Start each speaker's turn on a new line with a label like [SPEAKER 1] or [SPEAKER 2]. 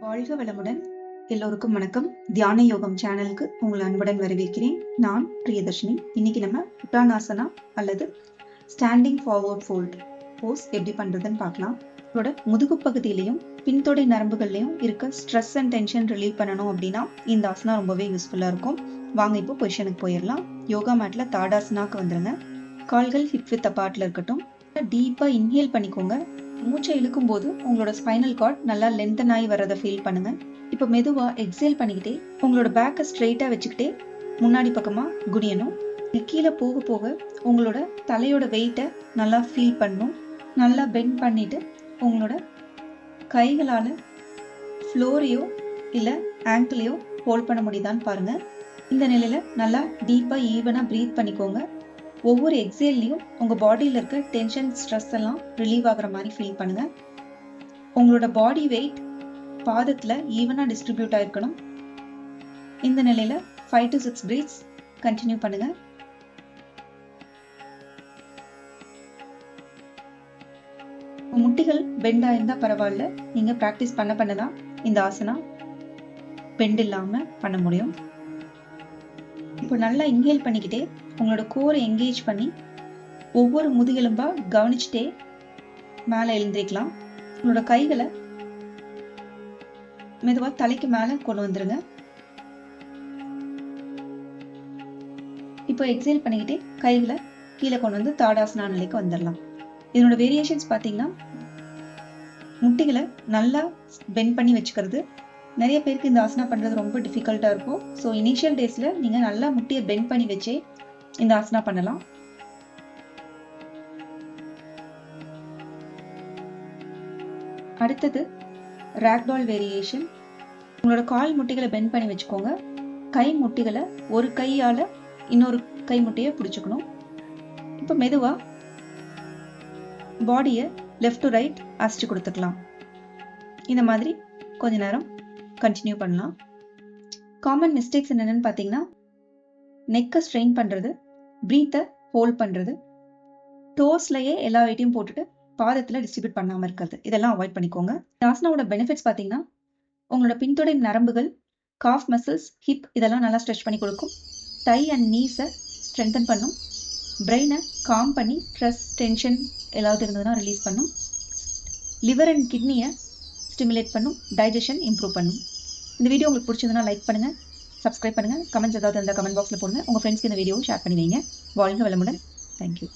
[SPEAKER 1] வாழ்க வளமுடன். எல்லோருக்கும் வணக்கம். தியான யோகம் சேனலுக்கு உங்களை அன்புடன் வரவேற்கிறேன். நான் பிரியதர்ஷினி. இன்னைக்கு நம்ம புட்டானாசனா அல்லது ஸ்டாண்டிங் ஃபார்வர்ட் ஃபோல்ட் போஸ் எப்படி பண்றதுன்னு பார்க்கலாம். இதோட முதுகு பகுதியிலையும் பின்தொடை நரம்புகள்லையும் இருக்க ஸ்ட்ரெஸ் அண்ட் டென்ஷன் ரிலீவ் பண்ணணும் அப்படின்னா இந்த ஆசனா ரொம்பவே யூஸ்ஃபுல்லா இருக்கும். வாங்க இப்போ பொசிஷனுக்கு போயிடலாம். யோகா மேட்ல தாடாசனாக்கு வந்துருங்க. கால்கள் ஹிப் வித் அப்பார்ட்ல இருக்கட்டும். டீப்பா இன்ஹேல் பண்ணிக்கோங்க. மூச்சை இழுக்கும் போது உங்களோட ஸ்பைனல் கார்ட் நல்லா லென்தன் ஆகி வரதை ஃபீல் பண்ணுங்க. இப்போ மெதுவா எக்ஸேல் பண்ணிக்கிட்டே உங்களோட பேக்கை ஸ்ட்ரெயிட்டா வச்சுக்கிட்டே முன்னாடி பக்கமா குனியணும். கீழே போக போக உங்களோட தலையோட வெயிட்டை நல்லா ஃபீல் பண்ணணும் நல்லா பெண்ட் பண்ணிட்டு உங்களோட கைகளால் ஃப்ளோரையோ இல்லை ஆங்கிளையோ ஹோல்ட் பண்ண முடியுதான்னு பாருங்க. இந்த நிலையில் நல்லா டீப்பாக ஈவனாக ப்ரீத் பண்ணிக்கோங்க. ஒவ்வொரு எக்ஸேல்லையும் உங்கள் பாடியில் இருக்க டென்ஷன் ஸ்ட்ரெஸ் எல்லாம் ரிலீவ் ஆகுற மாதிரி ஃபீல் பண்ணுங்கள் உங்களோட பாடி வெயிட் பாதத்தில் ஈவனாக டிஸ்ட்ரிபியூட் ஆகிருக்கணும் இந்த நிலையில் five to six breaths continue பண்ணுங்கள் முட்டிகள் பெண்ட் ஆயிருந்தா பரவாயில்ல. நீங்க ப்ராக்டிஸ் பண்ண பண்ணதான் இந்த ஆசனா பெண்ட் இல்லாம பண்ண முடியும். இப்போ நல்லா இன்ஹேல் பண்ணிக்கிட்டே உங்களோட கோரை என்கேஜ் பண்ணி ஒவ்வொரு முதுகெலும்பா கவனிச்சுட்டே மேலே எழுந்திரிக்கலாம். உங்களோட கைகளை மெதுவா தலைக்கு மேல கொண்டு வந்துருங்க. இப்போ எக்ஸைல் பண்ணிக்கிட்டே கைகளை கீழே கொண்டு வந்து தாடாசனா நிலைக்கு வந்துடலாம் இதனோட வேரியேஷன்ஸ் பார்த்தீங்கன்னா முட்டிகளை நல்லா பெண்ட் பண்ணி வச்சுக்கிறது. நிறைய பேருக்கு இந்த ஆசனா பண்ணுறது ரொம்ப டிஃபிகல்ட்டாக இருக்கும். ஸோ இனிஷியல் டேஸில் நீங்கள் நல்லா முட்டியை பெண்ட் பண்ணி வச்சே இந்த ஆசனா பண்ணலாம். அடுத்தது ராக்டால் வேரியேஷன் உங்களோட கால் முட்டிகளை பெண்ட் பண்ணி வச்சுக்கோங்க. கை முட்டிகளை ஒரு கையால் இன்னொரு கை முட்டையை பிடிச்சிக்கணும். இப்போ மெதுவாக பாடியை லெஃப்ட் டு ரைட் அசிச்சு கொடுத்துக்கலாம். இந்த மாதிரி கொஞ்ச நேரம் கண்டினியூ பண்ணலாம். காமன் மிஸ்டேக்ஸ் என்னென்னு பார்த்தீங்கன்னா நெக்கை ஸ்ட்ரெயின் பண்ணுறது ப்ரீத்தை ஹோல்ட் பண்ணுறது டோஸ்லையே எல்லா வெயிட்டையும் போட்டுட்டு பாதத்தில் டிஸ்ட்ரிபியூட் பண்ணாமல் இருக்கிறது. இதெல்லாம் அவாய்ட் பண்ணிக்கோங்க. ஆசனாவோட பெனிஃபிட்ஸ் பார்த்தீங்கன்னா உங்களோட பின்தொடை நரம்புகள் காஃப் மசில்ஸ் ஹிப் இதெல்லாம் நல்லா ஸ்ட்ரெச் பண்ணி கொடுக்கும். டை அண்ட் நீஸை ஸ்ட்ரென்தன் பண்ணும். பிரெயினை காம் பண்ணி ஸ்ட்ரெஸ் டென்ஷன் ஏதாவது இருந்ததுன்னா ரிலீஸ் பண்ணும். லிவர் அண்ட் கிட்னியை ஸ்டிமுலேட் பண்ணும். டைஜஷன் இம்ப்ரூவ் பண்ணும். இந்த வீடியோ உங்களுக்கு பிடிச்சதுன்னா லைக் பண்ணுங்கள் சப்ஸ்கிரைப் பண்ணுங்கள் கமெண்ட்ஸ் ஏதாவது இருந்தால் கமெண்ட் பாக்ஸில் போடுங்க. உங்கள் ஃப்ரெண்ட்ஸ்க்கு இந்த வீடியோ ஷேர் பண்ணி வைங்க. வாழ்க வளமுடன். தேங்க்யூ